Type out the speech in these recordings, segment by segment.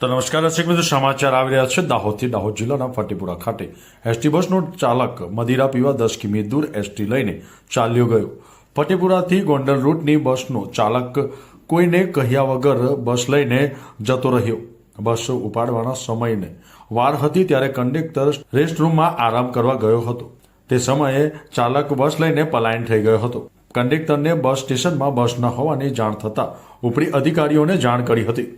તો નમસ્કાર દર્શક મિત્રો, સમાચાર આવી રહ્યા છે દાહોદથી. દાહોદ જિલ્લાના ફટીપુરા ખાતે એસટી બસનો ચાલક મદિરા પીવા દસ કિમી દૂર એસટી લઈને ચાલ્યો ગયો. ફટીપુરાથી ગોંડલ રૂટની બસનો ચાલક કોઈને કહ્યા વગર બસ લઈને જતો રહ્યો. બસ ઉપાડવાના સમયને વાર હતી ત્યારે કંડક્ટર રેસ્ટરૂમમાં આરામ કરવા ગયો હતો. તે સમયે ચાલક બસ લઈને પલાયન થઈ ગયો હતો. કંડક્ટરને બસ સ્ટેશનમાં બસ ન હોવાની જાણ થતાં ઉપરી અધિકારીઓને જાણ કરી હતી.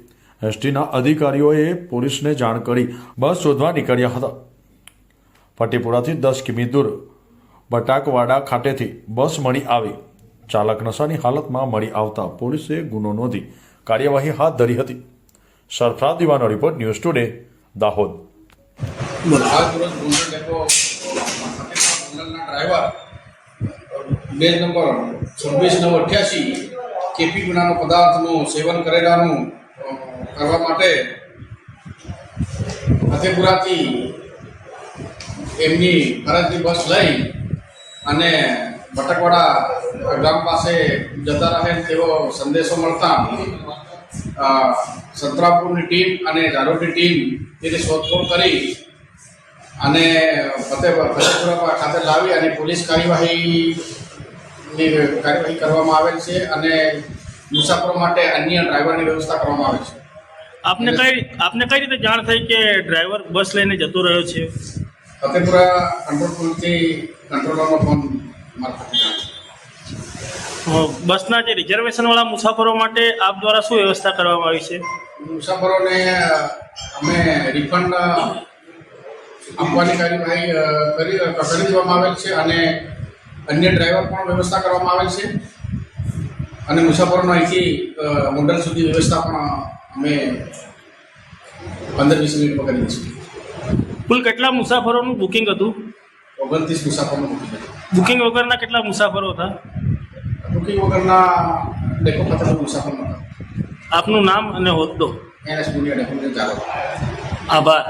એસટીના અધિકારીઓએ પોલીસને જાણ કરી. બસ શોધવા નીકળ્યા હતા. ફટેપુરાથી દસ કિમી દૂર, બટાકવાડા ખાતેથી બસ મળી આવી. ચાલક નશાની હાલતમાં મળી આવતા પોલીસે ગુનો નોંધી કાર્યવાહી હાથ ધરી હતી. Sarfaraz દીવાનો report, news today, Dahod. Badge number છવ્વીસ નવ અઠ્યાસી, કેપી ગુનાનો પદાર્થનું સેવન કરેલાનું કરવા માટે ફતેપુરાથી એમની ફરજની બસ લઈ અને ભટકવાડા ગામ પાસે જતા રહે તેવો સંદેશો મળતા સંતરાપુરની ટીમ અને ઝારોડની ટીમ તેની શોધખોળ કરી અને ફતેહ ફતેપુરા ખાતે લાવી અને પોલીસ કાર્યવાહીની કાર્યવાહી કરવામાં આવેલ છે અને મુસાફરો માટે અન્ય ડ્રાઈવરની વ્યવસ્થા કરવામાં આવે છે. આપને કઈ આપને કઈ રીતે જાણ થઈ કે ડ્રાઈવર બસ લઈને જતો રહ્યો છે? ફતેપુરા કંટ્રોલ રૂમથી કંટ્રોલરનો ફોન મારફતે બસના જે રિઝર્વેશનવાળા મુસાફરો માટે આપ દ્વારા શું વ્યવસ્થા કરવામાં આવી છે? મુસાફરોને અમે રિફંડ આપવાની કાર્યવાહી કરી કરી દેવામાં આવેલ છે અને અન્ય ડ્રાઈવર પણ વ્યવસ્થા કરવામાં આવેલ છે. અને મુસાફરોનો અહીંથી મોડલ સુધી વ્યવસ્થા પણ અમે પંદર વીસ મિનિટ પકડી દઈશું કુલ કેટલા મુસાફરોનું બુકિંગ હતું? ઓગણત્રીસ મુસાફરોનું બુકિંગ હતું. બુકિંગ વગરના કેટલા મુસાફરો હતા? બુકિંગ વગરના ડેકો પચાસ મુસાફરો હતા આપનું નામ અને હોદ્દો. એનએસ મુનિયા ડેકો આભાર.